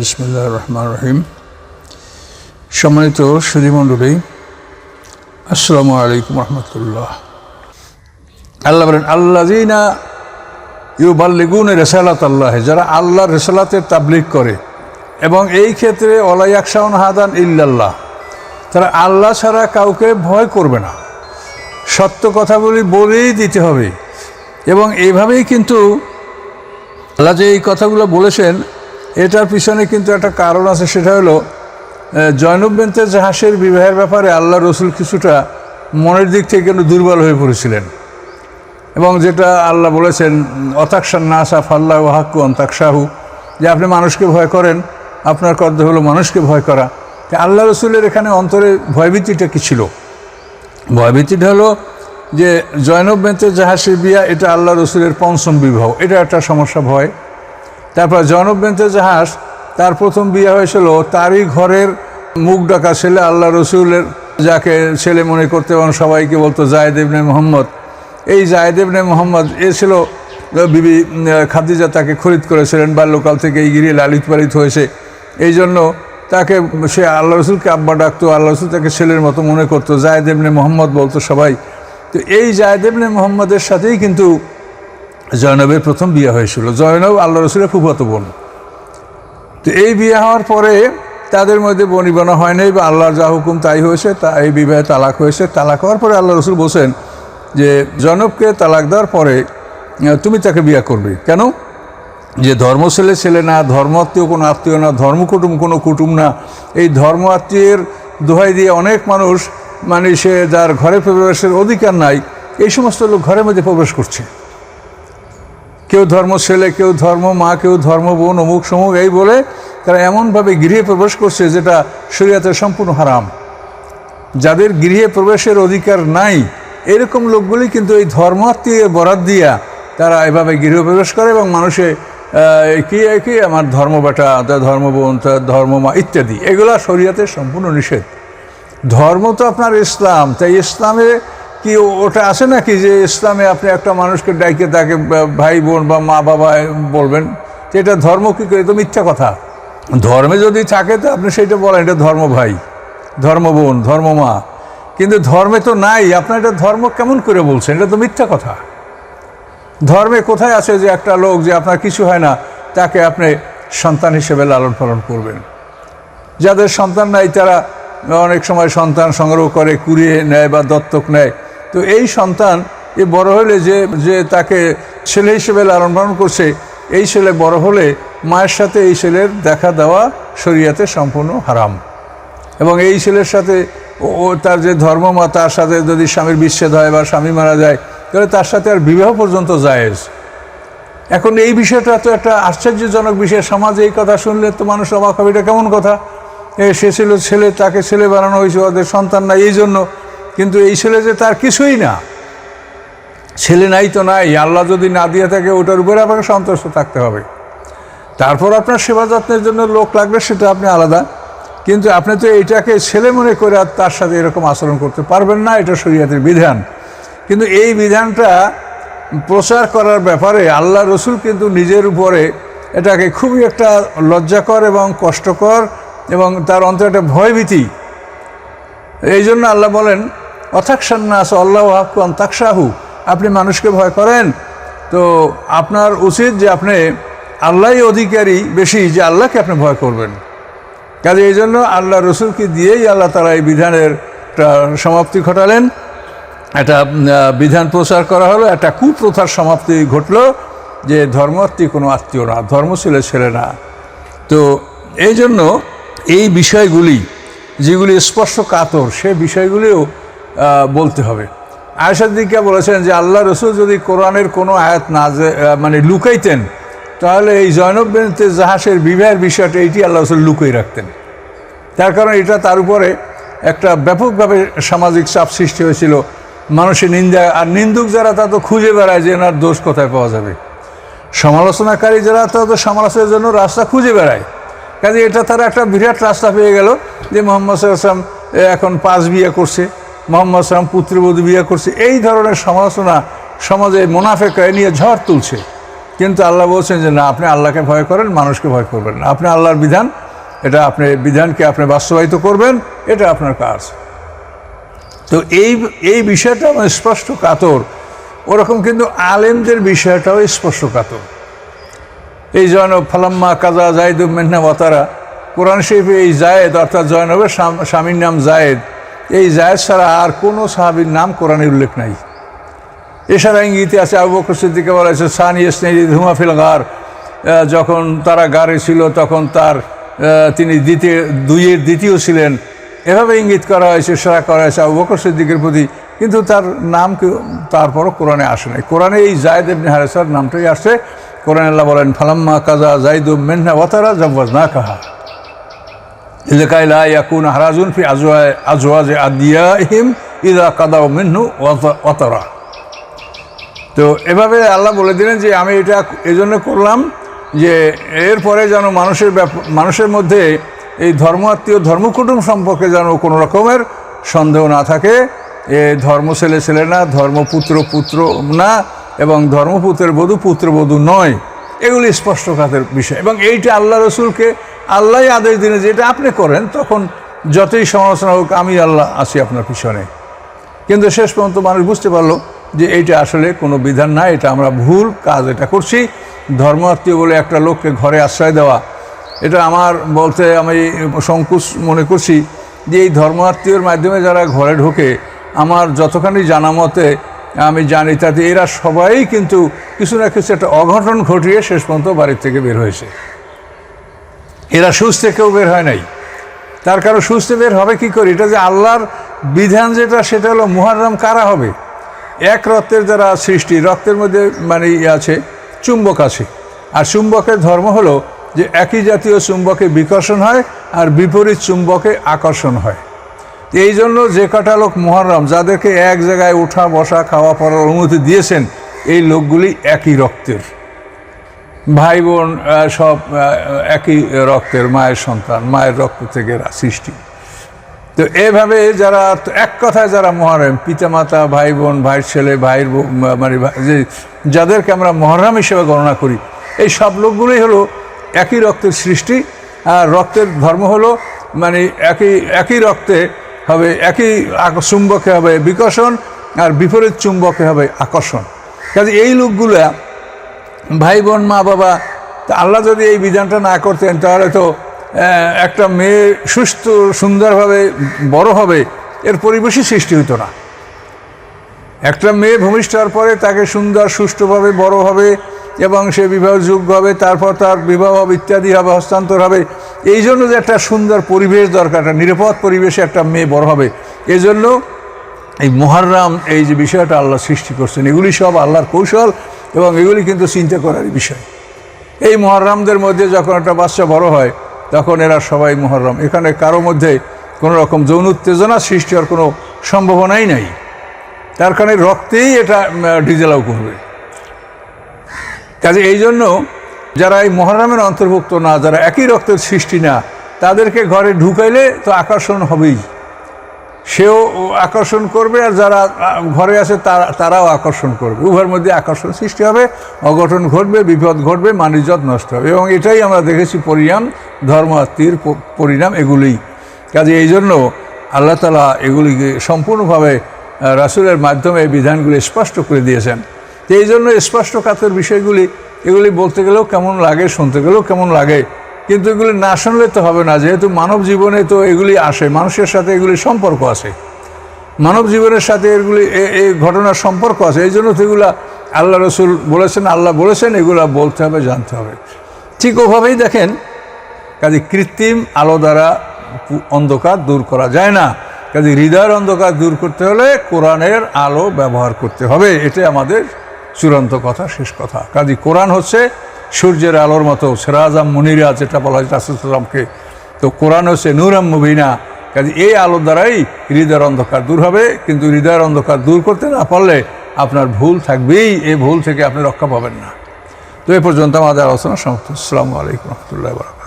বিসমিল্লাহ রহমান রহিম। সম্মানিত সুধীমণ্ডলী, আসসালামু আলাইকুম রহমতুল্লাহ। আল্লাহ বলেন আল্লাজিনা ইউ বাল্লিগুন রেসালাত আল্লাহ যারা আল্লাহর রেসালাতের তাবলিগ করে, এবং এই ক্ষেত্রে অলাইয়াকশাউন হাদান ইল্লাল্লাহ, তারা আল্লাহ ছাড়া কাউকে ভয় করবে না। সত্য কথাগুলি বলেই দিতে হবে। এবং এইভাবেই কিন্তু আল্লাহ যে এই কথাগুলো বলেছেন, এটার পিছনে কিন্তু একটা কারণ আছে, সেটা হলো জয়নব জাহাসের বিবাহের ব্যাপারে আল্লাহ রসুল কিছুটা মনের দিক থেকে কিন্তু দুর্বল হয়ে পড়েছিলেন। এবং যেটা আল্লাহ বলেছেন অতাকসান নাসা ফাল্লাহ হাক্কু অন্তাকসাহু যে আপনি মানুষকে ভয় করেন, আপনার কর্দ হলো মানুষকে ভয় করা। আল্লাহ রসুলের এখানে অন্তরে ভয়ভীতিটা কী ছিল? ভয়ভীতিটা হলো যে জয়নব বেন্তে জাহাসের বিয়া, এটা আল্লাহ রসুলের পঞ্চম বিবাহ। এটা একটা সমস্যা ভয়। তারপর জয়নব বেন্তে জাহাজ তার প্রথম বিয়ে হয়েছিল তারই ঘরের মুখ ডাকা ছেলে আল্লাহ রসুলের, যাকে ছেলে মনে করতে এবং সবাইকে বলতো জায়দেবনে মোহাম্মদ। এই জায়দেবনে মোহাম্মদ, এ ছিল বিবি খাদিজা তাকে খরিদ করেছিলেন, বাল্যকাল থেকে এই গিরিয়ে লালিত পালিত হয়েছে। এই জন্য তাকে সে আল্লাহ রসুলকে আব্বা ডাকতো, আল্লাহ রসুল তাকে ছেলের মতো মনে করতো। জায়দেবনে মোহাম্মদ বলতো সবাই তো এই জায়দেবনে মোহাম্মদের সাথেই কিন্তু জয়নবের প্রথম বিয়ে হয়েছিল। জয়নব আল্লাহ রসুলের ফুফাতো বোন। তো এই বিয়ে হওয়ার পরে তাদের মধ্যে বনিবনা হয় নাই বা আল্লাহর যা হুকুম তাই হয়েছে, তা এই বিবাহে তালাক হয়েছে। তালাক হওয়ার পরে আল্লাহ রসুল বলছেন যে জনবকে তালাক দেওয়ার পরে তুমি তাকে বিয়ে করবে। কেন? যে ধর্ম ছেলে ছেলে না, ধর্ম আত্মীয় কোনো আত্মীয় না, ধর্ম কুটুম কোনো কুটুম না। এই ধর্ম আত্মীয়ের দোহাই দিয়ে অনেক মানুষ মানে সে যার ঘরে প্রবেশের অধিকার নাই, এই সমস্ত লোক ঘরের মধ্যে প্রবেশ করছে। কেউ ধর্ম ছেলে, কেউ ধর্ম মা, কেউ ধর্ম বোন, অমুক সমুক, এই বলে তারা এমনভাবে গৃহে প্রবেশ করছে যেটা শরীয়তের সম্পূর্ণ হারাম। যাদের গৃহে প্রবেশের অধিকার নাই, এরকম লোকগুলি কিন্তু এই ধর্মাত্মীয় বরাদ দিয়া তারা এভাবে গৃহে প্রবেশ করে এবং মানুষে কি কি, আমার ধর্ম বেটা ধর্ম বোন ধর্ম মা ইত্যাদি, এগুলা শরীয়তের সম্পূর্ণ নিষেধ। ধর্ম তো আপনার ইসলাম। তাই ইসলামে কি ওটা আছে নাকি যে ইসলামে আপনি একটা মানুষকে ডাইকে তাকে ভাই বোন বা মা বাবা বলবেন? এটা ধর্ম কী করে? তো মিথ্যা কথা। ধর্মে যদি থাকে তো আপনি সেইটা বলেন, এটা ধর্ম ভাই, ধর্ম বোন, ধর্ম মা। কিন্তু ধর্মে তো নাই, আপনার এটা ধর্ম কেমন করে বলছেন? এটা তো মিথ্যা কথা। ধর্মে কোথায় আছে যে একটা লোক যে আপনার কিছু হয় না, তাকে আপনি সন্তান হিসেবে লালন পালন করবেন। যাদের সন্তান নাই তারা অনেক সময় সন্তান সংগ্রহ করে, কুড়িয়ে নেয় বা দত্তক নেয়। তো এই সন্তান এ বড় হলে যে যে তাকে ছেলে হিসেবে লালন পালন করছে, এই ছেলে বড় হলে মায়ের সাথে এই ছেলের দেখা দেওয়া শরীয়তে সম্পূর্ণ হারাম। এবং এই ছেলের সাথে ও তার যে ধর্ম, মা তার সাথে যদি স্বামীর বিচ্ছেদ হয় বা স্বামী মারা যায়, তাহলে তার সাথে আর বিবাহ পর্যন্ত জায়েজ। এখন এই বিষয়টা তো একটা আশ্চর্যজনক বিষয়। সমাজে এই কথা শুনলে তো মানুষ অবাক হবে। এটা কেমন কথা? সে ছিল ছেলে, তাকে ছেলে বানানো হয়েছে, ওদের সন্তান নাই, এই জন্য। কিন্তু এই ছেলে যে তার কিছুই না। ছেলে নাই তো নাই, আল্লাহ যদি না দিয়ে থাকে, ওটার উপরে আপনাকে সন্তুষ্ট থাকতে হবে। তারপর আপনার সেবা যত্নের জন্য লোক লাগবে, সেটা আপনি আলাদা। কিন্তু আপনি তো এইটাকে ছেলে মনে করে আর তার সাথে এরকম আচরণ করতে পারবেন না, এটা শরীয়তের বিধান। কিন্তু এই বিধানটা প্রচার করার ব্যাপারে আল্লাহ রসুল কিন্তু নিজের উপরে এটাকে খুবই একটা লজ্জাকর এবং কষ্টকর এবং তার অন্তরে একটা ভয়ভীতি। এই জন্য আল্লাহ বলেন অথাকসান্নাস আল্লাহ হাক্কু অন্তাকসাহু আপনি মানুষকে ভয় করেন। তো আপনার উচিত যে আপনি আল্লাহই অধিকারী বেশি, যে আল্লাহকে আপনি ভয় করবেন। কাজে এই জন্য আল্লাহ রসুলকে দিয়েই আল্লাহ তারা এই বিধানের সমাপ্তি ঘটালেন। একটা বিধান প্রচার করা হলো, একটা কুপ্রথার সমাপ্তি ঘটলো যে ধর্মাত্মী কোনো আত্মীয় না, ধর্ম ছেলে ছেলে না। তো এই জন্য এই বিষয়গুলি যেগুলি স্পষ্ট কাতর সে বিষয়গুলিও বলতে হবে। আয়সার দিকে বলেছেন যে, আল্লাহ রসুল যদি কোরআনের কোনো আয়াত না মানে লুকাইতেন, তাহলে এই জয়নব বেনতে জাহাসের বিবাহের বিষয়টা এইটি আল্লাহ রসুল লুকিয়ে রাখতেন। তার কারণ এটা তার উপরে একটা ব্যাপকভাবে সামাজিক চাপ সৃষ্টি হয়েছিল। মানুষের নিন্দা, আর নিন্দুক যারা, তা তো খুঁজে বেড়ায় যে এনার দোষ কোথায় পাওয়া যাবে। সমালোচনাকারী যারা, তা তো সমালোচনার জন্য রাস্তা খুঁজে বেড়ায়। কাজে এটা তারা একটা বিরাট রাস্তা পেয়ে গেল যে মোহাম্মদ সাল্লাম এখন পাঁচ বিয়ে করছে, মোহাম্মদ সাল্লাম পুত্রবধূ বিয়ে করছে। এই ধরনের সমালোচনা সমাজে মুনাফেকা নিয়ে ঝড় তুলছে। কিন্তু আল্লাহ বলছেন যে, না, আপনি আল্লাহকে ভয় করেন, মানুষকে ভয় করবেন না। আপনি আল্লাহর বিধান, এটা আপনি, বিধানকে আপনি বাস্তবায়িত করবেন, এটা আপনার কাজ। তো এই এই বিষয়টা আমার স্পষ্ট কাতর। ওরকম কিন্তু আলেমদের বিষয়টাও স্পষ্ট কাতর। এই জয়নব ফালাম্মা কাজা জায়দ মেহনা ওয়াতারা। কোরআন শরীফে এই জায়েদ, অর্থাৎ জয়নবের স্বাম- স্বামীর নাম জায়েদ, এই জায়েদ ছাড়া আর কোনো সাহাবীর নাম কোরআনে উল্লেখ নাই। এছাড়া ইঙ্গিতে আছে আবু বকর সিদ্দিকে বলা হয়েছে, সানি ইসনাইদি ধুমা ফিল গার। যখন তারা গারে ছিল, তখন তার তিনি দ্বিতীয়, দুইয়ের দ্বিতীয় ছিলেন। এভাবে ইঙ্গিত করা হয়েছে সেরা করা হয়েছে আবু বকর সিদ্দিকের প্রতি, কিন্তু তার নাম তারপরও কোরআনে আসে নাই। কোরআনে এই জায়দ ইবনে হারেসার নামটাই আসে আল্লাহ বলেন, ফালাম্মা কাজা জাইদু মেহনা ওয়াতারা না কাহা ইয়াকুন হারাজুন ফি আজওয়া আজওয়াজ ওয়াতারা তো এভাবে আল্লাহ বলে দিলেন যে, আমি এটা এই জন্য করলাম যে, এরপরে যেন মানুষের মানুষের মধ্যে এই ধর্ম আত্মীয় ধর্মকুটুম সম্পর্কে যেন কোনো রকমের সন্দেহ না থাকে। এ ধর্ম ছেলে ছেলে না ধর্মপুত্র পুত্র না এবং ধর্মপুত্রের বধূ, পুত্রবধূ নয়। এগুলি স্পষ্টঘাতের বিষয়। এবং এইটা আল্লাহ রসুলকে আল্লাহ আদেশ দিনে যেটা আপনি করেন, তখন যতই সমালোচনা হোক, আমি আল্লাহ আছি আপনার পিছনে। কিন্তু শেষ পর্যন্ত মানুষ বুঝতে পারল যে এইটা আসলে কোনো বিধান না, এটা আমরা ভুল কাজ এটা করছি। ধর্মাত্মীয় বলে একটা লোককে ঘরে আশ্রয় দেওয়া, এটা আমার বলতে আমি সংকোচ মনে করছি যে এই ধর্মাত্মীয়র মাধ্যমে যারা ঘরে ঢোকে, আমার যতখানি জানা মতে আমি জানি, তাতে এরা সবাই কিন্তু কিছু না কিছু একটা অঘটন ঘটিয়ে শেষ পর্যন্ত বাড়ির থেকে বের হয়েছে। এরা সুস্থ কেউ বের হয় নাই। তার কারণ সুস্থ বের হবে কি করে? এটা যে আল্লাহর বিধান যেটা, সেটা হলো মুহাররম কারা হবে? এক রক্তের যারা সৃষ্টি, রক্তের মধ্যে মানে আছে, চুম্বক আছে। আর চুম্বকের ধর্ম হলো যে একই জাতীয় চুম্বকে বিকর্ষণ হয় আর বিপরীত চুম্বকে আকর্ষণ হয়। এই জন্য যে কটা লোক মহরম যাদেরকে এক জায়গায় ওঠা বসা, খাওয়া, পড়ার অনুমতি দিয়েছেন, এই লোকগুলি একই রক্তের। ভাই বোন সব একই রক্তের, মায়ের সন্তান, মায়ের রক্ত থেকে সৃষ্টি। তো এভাবে যারা, এক কথায় যারা মহরম পিতামাতা, ভাই বোন, ভাইয়ের ছেলে, ভাইয়ের মানে যে যাদেরকে আমরা মহরম হিসেবে গণনা করি, এই সব লোকগুলোই হলো একই রক্তের সৃষ্টি। আর রক্তের ধর্ম হলো মানে একই একই রক্তে হবে একই চুম্বকে হবে বিকর্ষণ আর বিপরীত চুম্বকে হবে আকর্ষণ। কাজে এই লোকগুলা ভাই বোন মা বাবা আল্লাহ যদি এই বিধানটা না করতেন, তাহলে তো একটা মেয়ে সুস্থ, সুন্দরভাবে বড় হবে, এর পরিবেশই সৃষ্টি হতো না। একটা মেয়ে ভূমিষ্ঠ হওয়ার পরে তাকে সুন্দর, সুষ্ঠুভাবে বড় হবে এবং সে বিবাহ যোগ্য হবে, তারপর তার বিবাহ হবে ইত্যাদি হবে, হস্তান্তর হবে। এই জন্য যে একটা সুন্দর পরিবেশ দরকার, একটা নিরাপদ পরিবেশে একটা মেয়ে বড় হবে। এই জন্য এই মহারাম এই যে বিষয়টা আল্লাহ সৃষ্টি করছেন, এগুলি সব আল্লাহর কৌশল এবং এগুলি কিন্তু চিন্তা করার বিষয়। এই মহরমদের মধ্যে যখন একটা বাচ্চা বড় হয়, তখন এরা সবাই মহরম এখানে কারও মধ্যে কোনো রকম যৌন উত্তেজনা সৃষ্টি হওয়ার কোনো সম্ভাবনাই নাই। তার কারণে রক্তেই এটা ডিজেলাও করবে কাজে এই জন্য যারা এই মহরমের অন্তর্ভুক্ত না, যারা একই রক্তের সৃষ্টি না, তাদেরকে ঘরে ঢুকাইলে তো আকর্ষণ হবেই। সেও আকর্ষণ করবে আর যারা ঘরে আছে তারা, তারাও আকর্ষণ করবে। উভয়ের মধ্যে আকর্ষণ সৃষ্টি হবে, অঘটন ঘটবে, বিপদ ঘটবে মানিজত নষ্ট হবে। এবং এটাই আমরা দেখেছি পরিণাম, ধর্ম আত্মীর পরিণাম এগুলি। কাজে এই জন্য আল্লাহ তালা এগুলিকে সম্পূর্ণভাবে রাসুলের মাধ্যমে বিধানগুলি স্পষ্ট করে দিয়েছেন। তো এই জন্য স্পষ্ট কাতের বিষয়গুলি, এগুলি বলতে গেলেও কেমন লাগে, শুনতে গেলেও কেমন লাগে, কিন্তু এগুলি না শুনলে তো হবে না, যেহেতু মানব জীবনে তো এগুলি আসে, মানুষের সাথে এগুলি সম্পর্ক আছে। মানব জীবনের সাথে এগুলি এই ঘটনার সম্পর্ক আছে, এই জন্য তো এগুলা আল্লাহ রসুল বলেছেন, আল্লাহ বলেছেন, এগুলা বলতে হবে, জানতে হবে। ঠিক ওভাবেই দেখেন, কাজে কৃত্রিম আলো দ্বারা অন্ধকার দূর করা যায় না। কাজে হৃদয়ের অন্ধকার দূর করতে হলে কোরআনের আলো ব্যবহার করতে হবে, এটাই আমাদের চূড়ান্ত কথা, শেষ কথা। কাজে কোরআন হচ্ছে সূর্যের আলোর মতো, সেরাজাম মুনিরা যেটা বলা হয় রাসুলামকে তো কোরআন হচ্ছে নুরাম মুবিনা। কাজে এই আলোর দ্বারাই হৃদয়ের অন্ধকার দূর হবে, কিন্তু হৃদয়ের অন্ধকার দূর করতে না পারলে আপনার ভুল থাকবেই, এই ভুল থেকে আপনি রক্ষা পাবেন না। তো এ পর্যন্ত আমাদের আলোচনা সমাপ্ত। আসসালামু আলাইকুম রহমতুল্লাহ